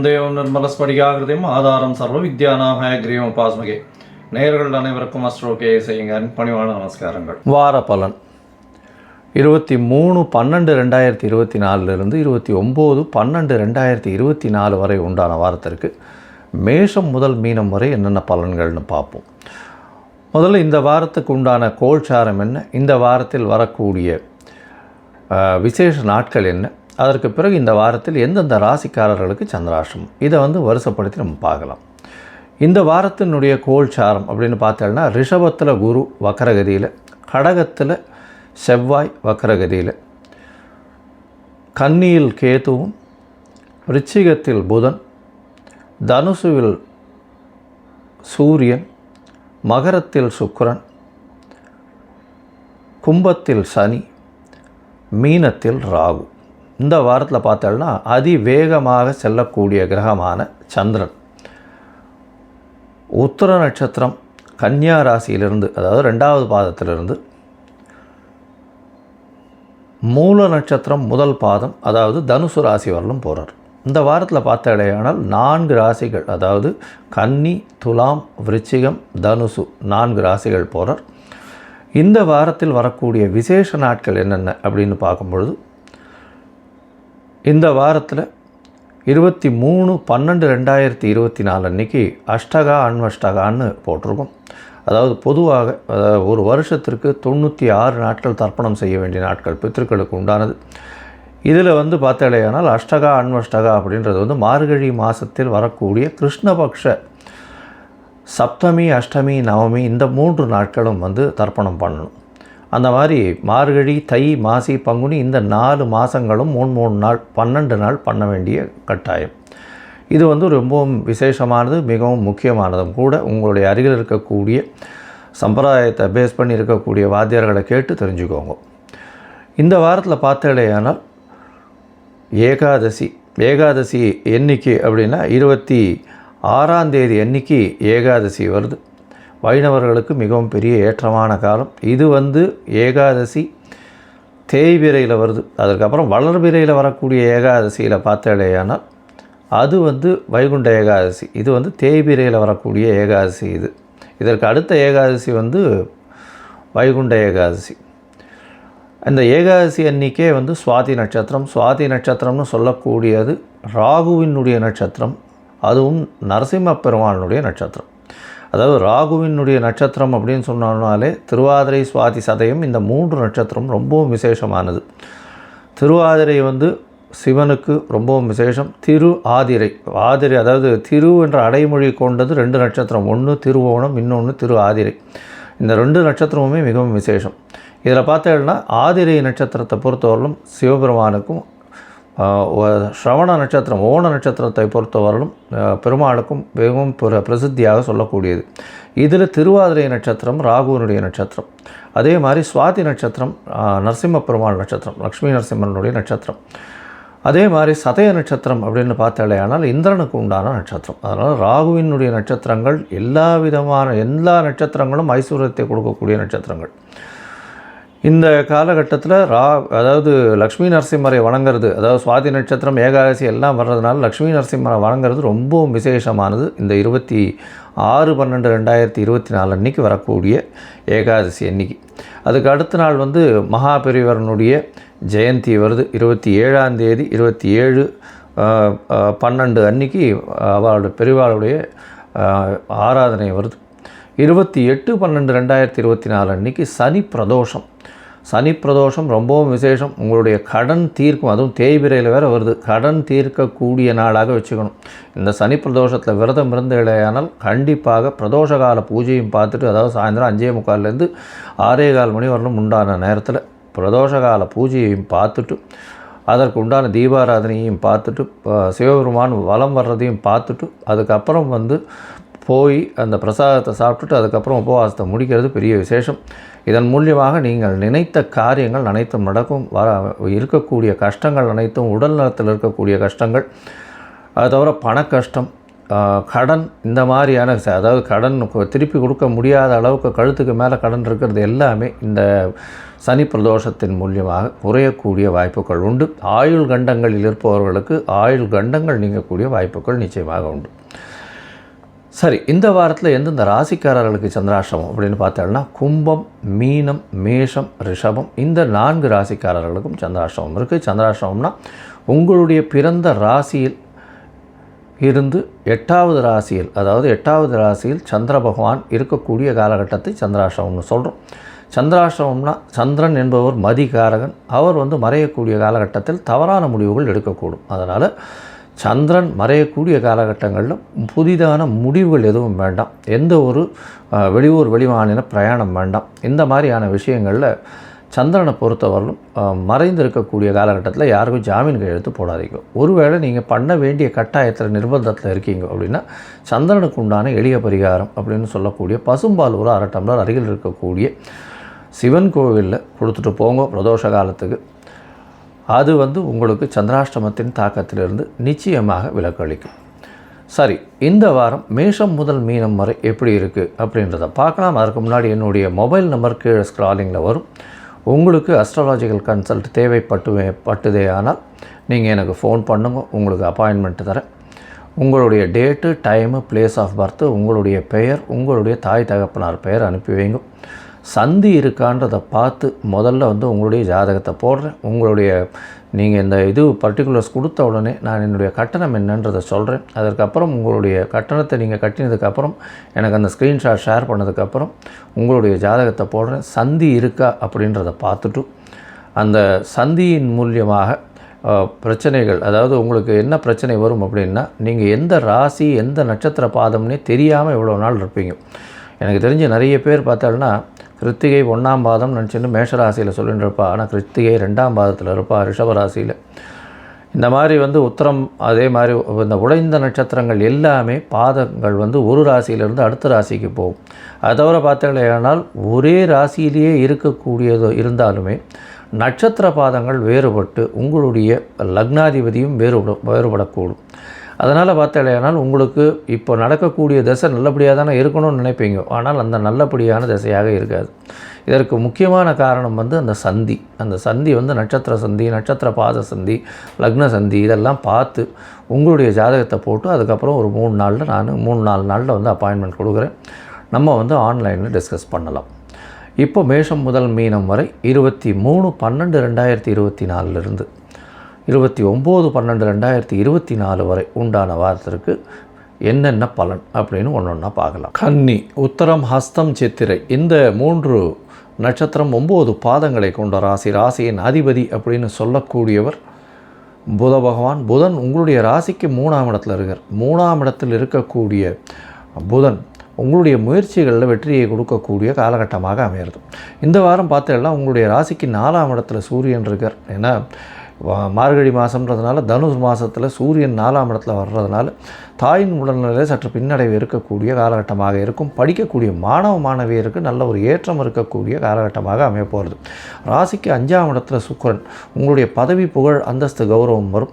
ஞானானந்தமயம் தேவம் நிர்மலஸ்படிகாகிருதியும் ஆதாரம் சர்வ வித்யானாக கிரீவம் பாஸ்மகே நேர்கள் அனைவருக்கும் அஸ்ட்ரோகே செய்யுங்க. பணிவான நமஸ்காரங்கள். வார பலன். இருபத்தி மூணு பன்னெண்டு ரெண்டாயிரத்தி இருபத்தி நாலுலேருந்து இருபத்தி ஒம்பது பன்னெண்டு ரெண்டாயிரத்தி இருபத்தி நாலு வரை உண்டான வாரத்திற்கு மேஷம் முதல் மீனம் வரை என்னென்ன பலன்கள்னு பார்ப்போம். முதல்ல இந்த வாரத்துக்கு உண்டான கோல்சாரம் என்ன? இந்த வாரத்தில் வரக்கூடிய விசேஷ நாட்கள் என்ன? அதற்கு பிறகு இந்த வாரத்தில் எந்தெந்த ராசிக்காரர்களுக்கு சந்திராஷ்டிரமம் இதை வந்து வருஷப்படுத்தி நம்ம பார்க்கலாம். இந்த வாரத்தினுடைய கோல்சாரம் அப்படின்னு பார்த்தோம்னா ரிஷபத்தில் குரு வக்கரகதியில் கடகத்தில் செவ்வாய் வக்கரகதியில் கன்னியில் கேதுவும் ரிச்சிகத்தில் புதன் தனுசுவில் சூரியன் மகரத்தில் சுக்கரன் கும்பத்தில் சனி மீனத்தில் ராகு. இந்த வாரத்தில் பார்த்தோம்னா அதிவேகமாக செல்லக்கூடிய கிரகமான சந்திரன். உத்தர நட்சத்திரம் கன்னியா ராசியிலிருந்து அதாவது ரெண்டாவது பாதத்திலிருந்து மூல நட்சத்திரம் முதல் பாதம் அதாவது தனுசு ராசி வரலும் போகிறார் இந்த வாரத்தில் பார்த்த இடையானால் நான்கு ராசிகள் அதாவது கன்னி துலாம் விருச்சிகம் தனுசு நான்கு ராசிகள் போகிறார் இந்த வாரத்தில் வரக்கூடிய விசேஷ நாட்கள் என்னென்ன அப்படின்னு பார்க்கும்பொழுது இந்த வாரத்தில் இருபத்தி மூணு பன்னெண்டு ரெண்டாயிரத்தி இருபத்தி நாலு அன்றைக்கி அஷ்டகா அன்வஷ்டகான்னு போட்டிருக்கோம். அதாவது பொதுவாக அதாவது ஒரு வருஷத்திற்கு தொண்ணூற்றி ஆறு நாட்கள் தர்ப்பணம் செய்ய வேண்டிய நாட்கள் பித்திருக்களுக்கு உண்டானது. இதில் வந்து பார்த்தாலேயானால் அஷ்டகா அன்வஷ்டகா அப்படின்றது வந்து மார்கழி மாதத்தில் வரக்கூடிய கிருஷ்ணபக்ஷ சப்தமி அஷ்டமி நவமி இந்த மூன்று நாட்களும் வந்து தர்ப்பணம் பண்ணணும். அந்த மாதிரி மார்கழி தை மாசி பங்குனி இந்த நாலு மாதங்களும் மூணு மூணு நாள் பன்னெண்டு நாள் பண்ண வேண்டிய கட்டாயம். இது வந்து ரொம்பவும் விசேஷமானது மிகவும் முக்கியமானதும் கூட உங்களுடைய அருகில் இருக்கக்கூடிய சம்பிரதாயத்தை பேஸ் பண்ணி இருக்கக்கூடிய வாத்தியார்களை கேட்டு தெரிஞ்சுக்கோங்க. இந்த வாரத்தில் பார்த்தேடையானால் ஏகாதசி ஏகாதசி எண்ணிக்கை அப்படின்னா இருபத்தி ஆறாம் தேதி அன்னைக்கு ஏகாதசி வருது. வைணவர்களுக்கு மிகவும் பெரிய ஏற்றமான காலம். இது வந்து ஏகாதசி தேய்பிரையில் வருது. அதற்கப்புறம் வளர்பிரையில் வரக்கூடிய ஏகாதசியில் பார்த்தாலேயானால் அது வந்து வைகுண்ட ஏகாதசி. இது வந்து தேய்பிரையில் வரக்கூடிய ஏகாதசி இது. இதற்கு அடுத்த ஏகாதசி வந்து வைகுண்ட ஏகாதசி. அந்த ஏகாதசி அன்னிக்கே வந்து சுவாதி நட்சத்திரம். சுவாதி நட்சத்திரம்னு சொல்லக்கூடியது ராகுவினுடைய நட்சத்திரம். அதுவும் நரசிம்ம பெருமானுடைய நட்சத்திரம். அதாவது ராகுவினுடைய நட்சத்திரம் அப்படின்னு சொன்னாலே திருவாதிரை சுவாதி சதயம் இந்த மூன்று நட்சத்திரம் ரொம்பவும் விசேஷமானது. திருவாதிரை வந்து சிவனுக்கு ரொம்பவும் விசேஷம். திரு ஆதிரை. ஆதிரை அதாவது திரு என்ற அடைமொழி கொண்டது ரெண்டு நட்சத்திரம். ஒன்று திருவோணம் இன்னொன்று திரு ஆதிரை. இந்த ரெண்டு நட்சத்திரமுமே மிகவும் விசேஷம். இதில் பார்த்தேன்னா ஆதிரை நட்சத்திரத்தை பொறுத்தவரையிலும் சிவபெருமானுக்கும் ஸ்ரவண நட்சத்திரம் ஓண நட்சத்திரத்தை பொறுத்தவரையிலும் பெருமாளுக்கும் மிகவும் பிரசித்தியாக சொல்லக்கூடியது. இதில் திருவாதிரை நட்சத்திரம் ராகுவனுடைய நட்சத்திரம். அதே மாதிரி சுவாதி நட்சத்திரம் நரசிம்ம பெருமாள் நட்சத்திரம் லக்ஷ்மி நரசிம்மனுடைய நட்சத்திரம். அதே மாதிரி சதய நட்சத்திரம் அப்படின்னு பார்த்தாலேயானால் இந்திரனுக்கு உண்டான நட்சத்திரம். அதனால் ராகுவினுடைய நட்சத்திரங்கள் எல்லா விதமான எல்லா நட்சத்திரங்களும் ஐஸ்வர்யத்தை கொடுக்கக்கூடிய நட்சத்திரங்கள். இந்த காலகட்டத்தில் ரா அதாவது லக்ஷ்மி நரசிம்மரை வணங்குறது அதாவது சுவாதி நட்சத்திரம் ஏகாதசி எல்லாம் வர்றதுனால லக்ஷ்மி நரசிம்மரை வணங்குறது ரொம்பவும் விசேஷமானது. இந்த இருபத்தி ஆறு பன்னெண்டு ரெண்டாயிரத்தி இருபத்தி நாலு அன்னைக்கு வரக்கூடிய ஏகாதசி அன்னைக்கு. அதுக்கு அடுத்த நாள் வந்து மகாபெரிவரனுடைய ஜெயந்தி வருது. இருபத்தி ஏழாம் தேதி இருபத்தி ஏழு பன்னெண்டு அன்னைக்கு அவளுடைய பெரிவாளுடைய ஆராதனை வருது. இருபத்தி எட்டு பன்னெண்டு ரெண்டாயிரத்தி இருபத்தி நாலு அன்னைக்கு சனி பிரதோஷம். சனி பிரதோஷம் ரொம்பவும் விசேஷம். உங்களுடைய கடன் தீர்க்கும் அதுவும் தேய்பிரையில் வேறு வருது. கடன் தீர்க்கக்கூடிய நாளாக வச்சுக்கணும். இந்த சனி பிரதோஷத்தில் விரதம் இருந்து இடையானால் கண்டிப்பாக பிரதோஷ கால பூஜையும் பார்த்துட்டு அதாவது சாயந்தரம் அஞ்சே முக்கால்லேருந்து ஆறே கால் மணி வரலும் உண்டான நேரத்தில் பிரதோஷ கால பூஜையையும் பார்த்துட்டு அதற்கு உண்டான தீபாராதனையும் பார்த்துட்டு சிவபெருமான் வலம் வர்றதையும் பார்த்துட்டு அதுக்கப்புறம் வந்து போய் அந்த பிரசாதத்தை சாப்பிட்டுட்டு அதுக்கப்புறம் உபவாசத்தை முடிக்கிறது பெரிய விசேஷம். இதன் மூலியமாக நீங்கள் நினைத்த காரியங்கள் அனைத்தும் நடக்கும். வர இருக்கக்கூடிய கஷ்டங்கள் அனைத்தும் உடல் நலத்தில் இருக்கக்கூடிய கஷ்டங்கள். அது தவிர பண கஷ்டம் கடன் இந்த மாதிரியான அதாவது கடன் திருப்பி கொடுக்க முடியாத அளவுக்கு கழுத்துக்கு மேலே கடன் இருக்கிறது எல்லாமே இந்த சனி பிரதோஷத்தின் மூலியமாக குறையக்கூடிய வாய்ப்புகள் உண்டு. ஆயுள் கண்டங்களில் இருப்பவர்களுக்கு ஆயுள் கண்டங்கள் நீங்கக்கூடிய வாய்ப்புகள் நிச்சயமாக உண்டு. சரி இந்த வாரத்தில் எந்தெந்த ராசிக்காரர்களுக்கு சந்திராஷ்டமம் அப்படின்னு பார்த்தோம்னா கும்பம் மீனம் மேஷம் ரிஷபம் இந்த நான்கு ராசிக்காரர்களுக்கும் சந்திராஷ்டமம் இருக்குது சந்திராஷ்டமம்னா உங்களுடைய பிறந்த ராசியில் இருந்து எட்டாவது ராசியில் அதாவது எட்டாவது ராசியில் சந்திர பகவான் இருக்கக்கூடிய காலகட்டத்தை சந்திராஷ்டமம்னு சொல்கிறோம் சந்திராஷ்டமம்னா சந்திரன் என்பவர் மதிகாரகன். அவர் வந்து மறையக்கூடிய காலகட்டத்தில் தவறான முடிவுகள் எடுக்கக்கூடும். அதனால் சந்திரன் மறையக்கூடிய காலகட்டங்களில் புதிதான முடிவுகள் எதுவும் வேண்டாம். எந்த ஒரு வெளியூர் வெளிமாநில பிரயாணம் வேண்டாம். இந்த மாதிரியான விஷயங்களில் சந்திரனை பொறுத்தவரையிலும் மறைந்து மறைந்திருக்கக்கூடிய காலகட்டத்தில் யாருக்கும் ஜாமீன் கையெழுத்து போடாதீங்க. ஒருவேளை நீங்கள் பண்ண வேண்டிய கட்டாயத்தில் நிர்பந்தத்தில் இருக்கீங்க அப்படின்னா சந்திரனுக்கு உண்டான எளிய பரிகாரம் அப்படின்னு சொல்லக்கூடிய பசும்பால் ஒரு அரை டம்ளர் அருகில் இருக்கக்கூடிய சிவன் கோவிலில் கொடுத்துட்டு போங்க பிரதோஷ காலத்துக்கு. அது வந்து உங்களுக்கு சந்திராஷ்டமத்தின் தாக்கத்திலிருந்து நிச்சயமாக விலக்களிக்கும். சரி இந்த வாரம் மேஷம் முதல் மீனம் வரை எப்படி இருக்குது அப்படின்றத பார்க்கலாம். அதற்கு முன்னாடி என்னுடைய மொபைல் நம்பர் கீழே ஸ்க்ராலிங்கில் வரும். உங்களுக்கு அஸ்ட்ராலாஜிக்கல் கன்சல்ட் தேவைப்பட்டு பட்டுதே ஆனால் நீங்கள் எனக்கு ஃபோன் பண்ணுங்க உங்களுக்கு அப்பாயின்மெண்ட் தரேன். உங்களுடைய date time place of birth உங்களுடைய பெயர் உங்களுடைய தாய் தகப்பனார் பெயர் அனுப்பி வைங்க. சந்தி இருக்கான்றதை பார்த்து முதல்ல வந்து உங்களுடைய ஜாதகத்தை போடுறேன். உங்களுடைய நீங்கள் இந்த இது பர்டிகுலர்ஸ் கொடுத்த உடனே நான் என்னுடைய கட்டணம் என்னன்றதை சொல்கிறேன் அதற்கப்புறம் உங்களுடைய கட்டணத்தை நீங்கள் கட்டினதுக்கப்புறம் எனக்கு அந்த ஸ்க்ரீன்ஷாட் ஷேர் பண்ணதுக்கப்புறம் உங்களுடைய ஜாதகத்தை போடுறேன். சந்தி இருக்கா அப்படின்றத பார்த்துட்டு அந்த சந்தியின் மூலியமாக பிரச்சனைகள் அதாவது உங்களுக்கு என்ன பிரச்சனை வரும் அப்படின்னா நீங்கள் எந்த ராசி எந்த நட்சத்திர பாதம்னே தெரியாமல் இவ்வளோ நாள் இருப்பீங்க. எனக்கு தெரிஞ்ச நிறைய பேர் பார்த்தாலும்னா கிருத்திகை ஒன்றாம் பாதம் நினச்சின்னு மேஷராசியில் சொல்லிட்டு இருப்பா ஆனால் கிருத்திகை ரெண்டாம் பாதத்தில் இருப்பாள் ரிஷபராசியில். இந்த மாதிரி வந்து உத்தரம் அதே மாதிரி இந்த உடைந்த நட்சத்திரங்கள் எல்லாமே பாதங்கள் வந்து ஒரு ராசியிலிருந்து அடுத்த ராசிக்கு போகும். அதை தவிர பார்த்தீங்கன்னா ஒரே ராசியிலேயே இருக்கக்கூடியது இருந்தாலுமே நட்சத்திர பாதங்கள் வேறுபட்டு உங்களுடைய லக்னாதிபதியும் வேறுபட வேறுபடக்கூடும். அதனால் பார்த்தாலேனால் உங்களுக்கு இப்போ நடக்கக்கூடிய தசை நல்லபடியாக தானே இருக்கணும்னு நினைப்பீங்க. ஆனால் அந்த நல்லபடியான திசையாக இருக்காது. இதற்கு முக்கியமான காரணம் வந்து அந்த சந்தி. அந்த சந்தி வந்து நட்சத்திர சந்தி நட்சத்திர பாத சந்தி லக்ன சந்தி இதெல்லாம் பார்த்து உங்களுடைய ஜாதகத்தை போட்டு அதுக்கப்புறம் ஒரு மூணு நாளில் நான் மூணு நாலு நாளில் வந்து அப்பாயின்மெண்ட் கொடுக்குறேன். நம்ம வந்து ஆன்லைனில் டிஸ்கஸ் பண்ணலாம். இப்போ மேஷம் முதல் மீனம் வரை இருபத்தி மூணு பன்னெண்டு ரெண்டாயிரத்தி இருபத்தி நாலுலேருந்து இருபத்தி ஒம்பது பன்னெண்டு ரெண்டாயிரத்தி இருபத்தி நாலு வரை உண்டான வாரத்திற்கு என்னென்ன பலன் அப்படின்னு ஒன்று ஒன்றா பார்க்கலாம். கன்னி உத்தரம் ஹஸ்தம் சித்திரை இந்த மூன்று நட்சத்திரம் ஒம்பது பாதங்களை கொண்ட ராசி. ராசியின் அதிபதி அப்படின்னு சொல்லக்கூடியவர் புத பகவான். புதன் உங்களுடைய ராசிக்கு மூணாம் இடத்துல இருக்கார். மூணாம் இடத்தில் இருக்கக்கூடிய புதன் உங்களுடைய முயற்சிகளில் வெற்றியை கொடுக்கக்கூடிய காலகட்டமாக அமையிறது இந்த வாரம் பார்த்தீங்கன்னா உங்களுடைய ராசிக்கு நாலாம் இடத்துல சூரியன் இருக்கார். ஏன்னா மார்கழி மாதம்ன்றதுனால தனுஷ் மாதத்தில் சூரியன் நாலாம் இடத்துல வர்றதுனால தாயின் உடல்நிலை சற்று பின்னடைவு இருக்கக்கூடிய காலகட்டமாக இருக்கும். படிக்கக்கூடிய மாணவ மாணவியருக்கு நல்ல ஒரு ஏற்றம் இருக்கக்கூடிய காலகட்டமாக அமையப்போகிறது. ராசிக்கு அஞ்சாம் இடத்துல சுக்கிரன் உங்களுடைய பதவி புகழ் அந்தஸ்து கௌரவம் வரும்.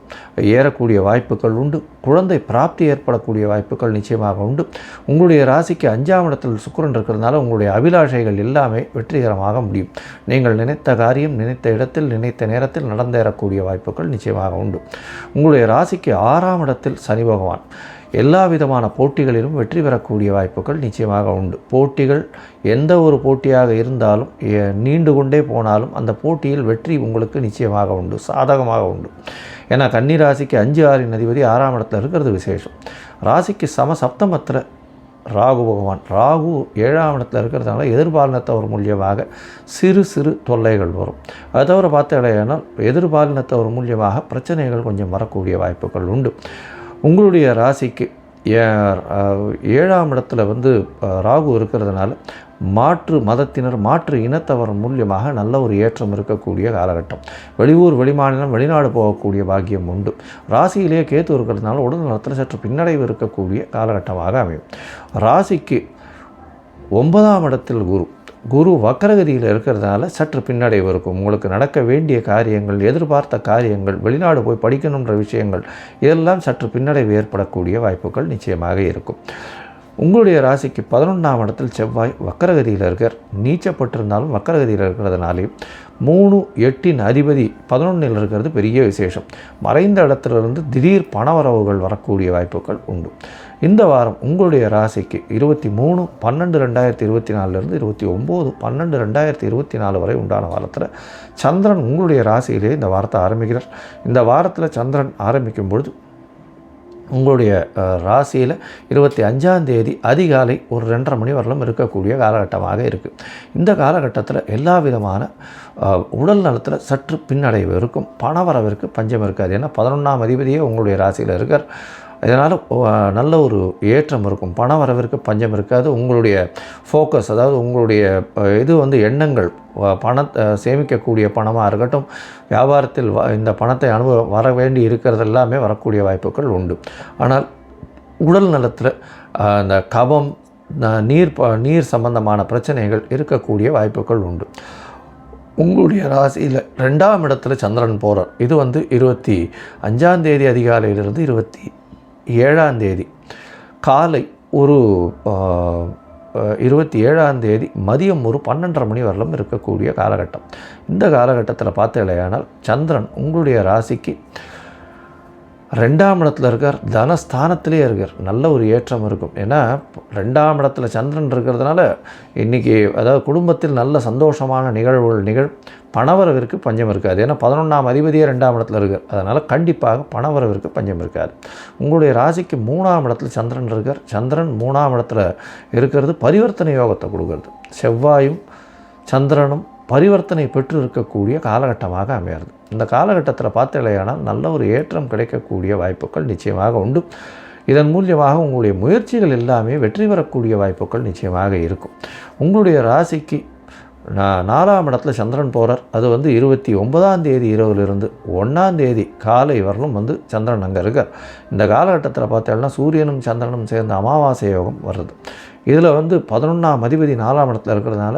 ஏறக்கூடிய வாய்ப்புகள் உண்டு. குழந்தை பிராப்தி ஏற்படக்கூடிய வாய்ப்புகள் நிச்சயமாக உண்டு. உங்களுடைய ராசிக்கு அஞ்சாம் இடத்தில் சுக்கரன் இருக்கிறதுனால உங்களுடைய அபிலாஷைகள் எல்லாமே வெற்றிகரமாக முடியும். நீங்கள் நினைத்த காரியம் நினைத்த இடத்தில் நினைத்த நேரத்தில் நடந்தேறக்கூடிய வாய்ப்புகள் நிச்சயமாக உண்டு. உங்களுடைய ராசிக்கு ஆறாம் இடத்தில் சனி பகவான். எல்லா விதமான போட்டிகளிலும் வெற்றி பெறக்கூடிய வாய்ப்புகள் நிச்சயமாக உண்டு. போட்டிகள் எந்த ஒரு போட்டியாக இருந்தாலும் நீண்டு கொண்டே போனாலும் அந்த போட்டியில் வெற்றி உங்களுக்கு நிச்சயமாக உண்டு சாதகமாக உண்டு. ஏன்னா கன்னி ராசிக்கு அஞ்சு ஆறின் அதிபதி ஆறாம் இடத்துல இருக்கிறது விசேஷம். ராசிக்கு சம சப்தமத்தில் ராகு பகவான். ராகு ஏழாம் இடத்துல இருக்கிறதுனால எதிர்பாலினத்தவர் மூலியமாக சிறு சிறு தொல்லைகள் வரும். அதை தவிர பார்த்தீங்கன்னா எதிர்பாலினத்தவர் மூலியமாக பிரச்சனைகள் கொஞ்சம் வரக்கூடிய வாய்ப்புகள் உண்டு. உங்களுடைய ராசிக்கு ஏ- ஏழாம் இடத்துல வந்து ராகு இருக்கிறதுனால மாற்று மதத்தினர் மாற்று இனத்தவர் மூலியமாக நல்ல ஒரு ஏற்றம் இருக்கக்கூடிய காலகட்டம். வெளியூர் வெளிமாநிலம் வெளிநாடு போகக்கூடிய பாக்கியம் உண்டு. ராசியிலேயே கேத்து இருக்கிறதுனால உடல் நலத்தில் சற்று பின்னடைவு இருக்கக்கூடிய காலகட்டமாக அமையும். ராசிக்கு ஒன்பதாம் இடத்தில் குரு. குரு வக்கரகதியில் இருக்கிறதுனால சற்று பின்னடைவு இருக்கும். உங்களுக்கு நடக்க வேண்டிய காரியங்கள் எதிர்பார்த்த காரியங்கள் வெளிநாடு போய் படிக்கணுன்ற விஷயங்கள் இதெல்லாம் சற்று பின்னடைவு ஏற்படக்கூடிய வாய்ப்புகள் நிச்சயமாக இருக்கும். உங்களுடைய ராசிக்கு பதினொன்றாம் இடத்தில் செவ்வாய் வக்கரகதியில் இருக்கார். நீச்சப்பட்டிருந்தாலும் வக்கரகதியில் இருக்கிறதுனாலையும் மூணு எட்டின் அதிபதி பதினொன்றில் இருக்கிறது பெரிய விசேஷம். மறைந்த இடத்துலேருந்து திடீர் பணவரவுகள் வரக்கூடிய வாய்ப்புகள் உண்டு. இந்த வாரம் உங்களுடைய ராசிக்கு இருபத்தி மூணு பன்னெண்டு ரெண்டாயிரத்தி இருபத்தி நாலுலேருந்து இருபத்தி ஒம்பது பன்னெண்டு ரெண்டாயிரத்தி இருபத்தி நாலு வரை உண்டான வாரத்தில் சந்திரன் உங்களுடைய ராசியிலே இந்த வாரத்தை ஆரம்பிக்கிறார். இந்த வாரத்தில் சந்திரன் ஆரம்பிக்கும் பொழுது உங்களுடைய ராசியில் இருபத்தி அஞ்சாம் தேதி அதிகாலை ஒரு ரெண்டரை மணி வரலும் இருக்கக்கூடிய காலகட்டமாக இருக்குது இந்த காலகட்டத்தில் எல்லா விதமான உடல் நலத்தில் சற்று பின்னடைவு இருக்கும். பணவரவிற்கு பஞ்சம் இருக்காது. ஏன்னா பதினொன்றாம் அதிபதியே உங்களுடைய ராசியில் இருக்கார். இதனால் நல்ல ஒரு ஏற்றம் இருக்கும். பண வரவிற்கு பஞ்சம் இருக்காது உங்களுடைய ஃபோக்கஸ் அதாவது உங்களுடைய இது வந்து எண்ணங்கள். பணத்தை சேமிக்கக்கூடிய பணமாக இருக்கட்டும் வியாபாரத்தில் இந்த பணத்தை அனுபவ வர வேண்டி இருக்கிறது எல்லாமே வரக்கூடிய வாய்ப்புகள் உண்டு. ஆனால் உடல் நலத்தில் இந்த கபம் நீர் நீர் சம்பந்தமான பிரச்சனைகள் இருக்கக்கூடிய வாய்ப்புகள் உண்டு. உங்களுடைய ராசியில் ரெண்டாம் இடத்துல சந்திரன் போகிறார் இது வந்து இருபத்தி அஞ்சாம் தேதி அதிகாலையிலிருந்து இருபத்தி ஏழாம் தேதி. காலை ஒரு இருபத்தி ஏழாம் தேதி மதியம் ஒரு பன்னெண்டரை மணி வரலும் இருக்கக்கூடிய காலகட்டம். இந்த காலகட்டத்தில் பார்த்தீங்களேயானால் சந்திரன் உங்களுடைய ராசிக்கு ரெண்டாம் இடத்துல இருக்கார் தனஸ்தானத்திலே இருக்கார். நல்ல ஒரு ஏற்றம் இருக்கும். ஏன்னா ரெண்டாம் இடத்துல சந்திரன் இருக்கிறதுனால இன்றைக்கி அதாவது குடும்பத்தில் நல்ல சந்தோஷமான நிகழ்வுகள் நிகழ் பணவரவிற்கு பஞ்சம் இருக்காது. ஏன்னா பதினொன்றாம் அதிபதியே ரெண்டாம் இடத்துல இருக்கார். அதனால் கண்டிப்பாக பணவரவிற்கு பஞ்சம் இருக்காது. உங்களுடைய ராசிக்கு மூணாம் இடத்துல சந்திரன் இருக்கார். சந்திரன் மூணாம் இடத்துல இருக்கிறது பரிவர்த்தனை யோகத்தை கொடுக்கறது. செவ்வாயும் சந்திரனும் பரிவர்த்தனை பெற்று இருக்கக்கூடிய காலகட்டமாக அமையிறது இந்த காலகட்டத்தில் பார்த்தலையானால் நல்ல ஒரு ஏற்றம் கிடைக்கக்கூடிய வாய்ப்புகள் நிச்சயமாக உண்டு. இதன் மூலியமாக உங்களுடைய முயற்சிகள் எல்லாமே வெற்றி பெறக்கூடிய வாய்ப்புகள் நிச்சயமாக இருக்கும். உங்களுடைய ராசிக்கு நாலாம் இடத்துல சந்திரன் போகிறார் அது வந்து இருபத்தி ஒன்பதாம் தேதி இரவுலேருந்து ஒன்றாம் தேதி காலை வரலும் வந்து சந்திரன் அங்கே இருக்கார். இந்த காலகட்டத்தில் பார்த்தோம்னா சூரியனும் சந்திரனும் சேர்ந்த அமாவாசை யோகம் வருது இதில் வந்து பதினொன்றாம் அதிபதி நாலாம் இடத்துல இருக்கிறதுனால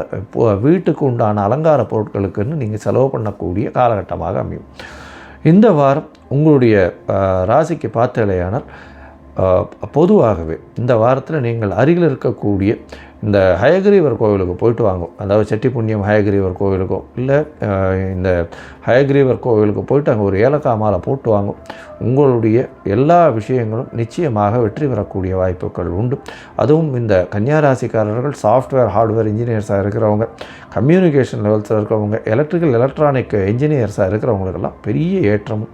வீட்டுக்கு உண்டான அலங்கார பொருட்களுக்குன்னு நீங்கள் செலவு பண்ணக்கூடிய காலகட்டமாக அமையும். இந்த வாரம் உங்களுடைய ராசிக்கு பார்த்தலையானால் பொதுவாகவே இந்த வாரத்தில் நீங்கள் அருகில் இருக்கக்கூடிய இந்த ஹயகிரீவர் கோவிலுக்கு போயிட்டு வாங்க. அதாவது செட்டி புண்ணியம் ஹயகிரீவர் கோவிலுக்கோ இல்லை இந்த ஹயகிரீவர் கோவிலுக்கு போயிட்டு அங்கே ஒரு ஏலக்காய் மாலை போட்டு வாங்க. உங்களுடைய எல்லா விஷயங்களும் நிச்சயமாக வெற்றி பெறக்கூடிய வாய்ப்புகள் உண்டு. அதுவும் இந்த கன்னியாராசிக்காரர்கள் சாஃப்ட்வேர் ஹார்ட்வேர் இன்ஜினியர்ஸாக இருக்கிறவங்க கம்யூனிகேஷன் லெவல்ஸில் இருக்கிறவங்க எலக்ட்ரிக்கல் எலக்ட்ரானிக் இன்ஜினியர்ஸாக இருக்கிறவங்களுக்கெல்லாம் பெரிய ஏற்றமும்